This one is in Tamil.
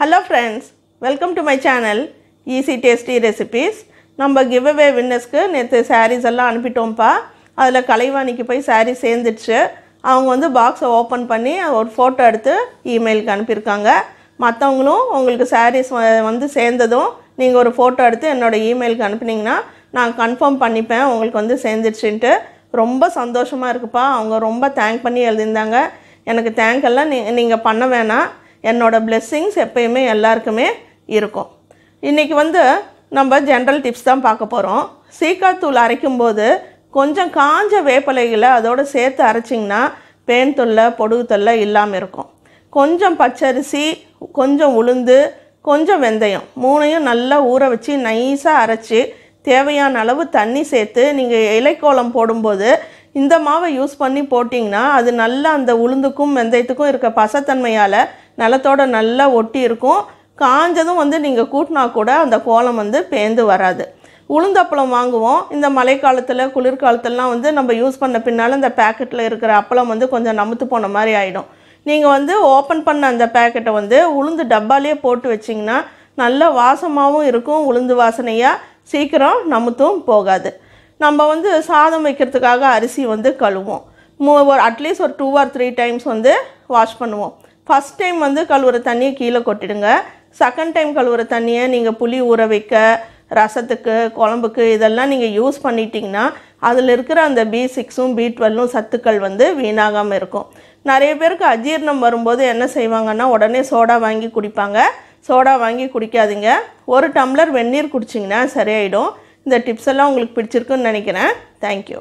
Hello friends welcome to my channel easy tasty recipes நம்ம கிவ் அவே வின்னர்ஸ்க்கு நேற்று சாரீஸ் எல்லாம் அனுப்பிட்டோம்ப்பா. அதில் கலைவாணிக்கு போய் சாரீ சேர்ந்துடுச்சு. அவங்க வந்து பாக்ஸை ஓப்பன் பண்ணி ஒரு ஃபோட்டோ எடுத்து இமெயிலுக்கு அனுப்பியிருக்காங்க. மற்றவங்களும் உங்களுக்கு சாரீஸ் வ- வந்து சேர்ந்ததும் நீங்கள் ஒரு ஃபோட்டோ எடுத்து என்னோடய இமெயிலுக்கு அனுப்புனீங்கன்னா நான் கன்ஃபார்ம் பண்ணிப்பேன் உங்களுக்கு வந்து சேர்ந்துடுச்சுன்ட்டு. ரொம்ப சந்தோஷமாக இருக்குப்பா. அவங்க ரொம்ப தேங்க் பண்ணி எழுதியிருந்தாங்க. எனக்கு தேங்க் எல்லாம் நீ நீங்கள் பண்ண வேணாம். என்னோடய பிளெஸ்ஸிங்ஸ் எப்பயுமே எல்லாருக்குமே இருக்கும். இன்றைக்கி வந்து நம்ம ஜென்ரல் டிப்ஸ் தான் பார்க்க போகிறோம் சீக்காத்தூள் அரைக்கும்போது கொஞ்சம் காஞ்ச வேப்பிலைகளை அதோடு சேர்த்து அரைச்சிங்கன்னா பேன் தொல்லை பொடுகு தொல்லை இல்லாமல் இருக்கும். கொஞ்சம் பச்சரிசி கொஞ்சம் உளுந்து கொஞ்சம் வெந்தயம் மூணையும் நல்லா ஊற வச்சு நைஸாக அரைச்சி தேவையான அளவு தண்ணி சேர்த்து நீங்கள் இலைக்கோளம் போடும்போது இந்த மாவை யூஸ் பண்ணி போட்டிங்கன்னா அது நல்லா அந்த உளுந்துக்கும் வெந்தயத்துக்கும் இருக்க பசத்தன்மையால் நிலத்தோட நல்லா ஒட்டி இருக்கும். காஞ்சதும் வந்து நீங்கள் கூட்டினா கூட அந்த கோலம் வந்து பேந்து வராது. உளுந்தப்பளம் வாங்குவோம். இந்த மழைக்காலத்தில் குளிர்காலத்துலலாம் வந்து நம்ம யூஸ் பண்ண பின்னால் இந்த பேக்கெட்டில் இருக்கிற அப்பளம் வந்து கொஞ்சம் நமுத்து போன மாதிரி ஆகிடும் நீங்கள் வந்து ஓப்பன் பண்ண அந்த பேக்கெட்டை வந்து உளுந்து டப்பாலேயே போட்டு வச்சிங்கன்னா நல்ல வாசமாகவும் இருக்கும் உளுந்து வாசனையாக சீக்கிரம் நமுத்தும் போகாது. நம்ம வந்து சாதம் வைக்கிறதுக்காக அரிசி வந்து கழுவோம் மூ ஒரு அட்லீஸ்ட் ஒரு டூ ஆர் த்ரீ டைம்ஸ் வந்து வாஷ் பண்ணுவோம். ஃபஸ்ட் டைம் வந்து கழுவுற தண்ணியை கீழே கொட்டிடுங்க. செகண்ட் டைம் கழுவுற தண்ணியை நீங்கள் புளி ஊற வைக்க ரசத்துக்கு குழம்புக்கு இதெல்லாம் நீங்கள் யூஸ் பண்ணிட்டீங்கன்னா அதில் இருக்கிற அந்த பி சிக்ஸும் பி டுவெல்லும் சத்துக்கள் வந்து வீணாகாமல் இருக்கும். நிறைய பேருக்கு அஜீரணம் வரும்போது என்ன செய்வாங்கன்னா உடனே சோடா வாங்கி குடிப்பாங்க. சோடா வாங்கி குடிக்காதீங்க. ஒரு டம்ளர் வெந்நீர் குடிச்சிங்கன்னா சரியாயிடும். இந்த டிப்ஸ் எல்லாம் உங்களுக்கு பிடிச்சிருக்குன்னு நினைக்கிறேன். தேங்க்யூ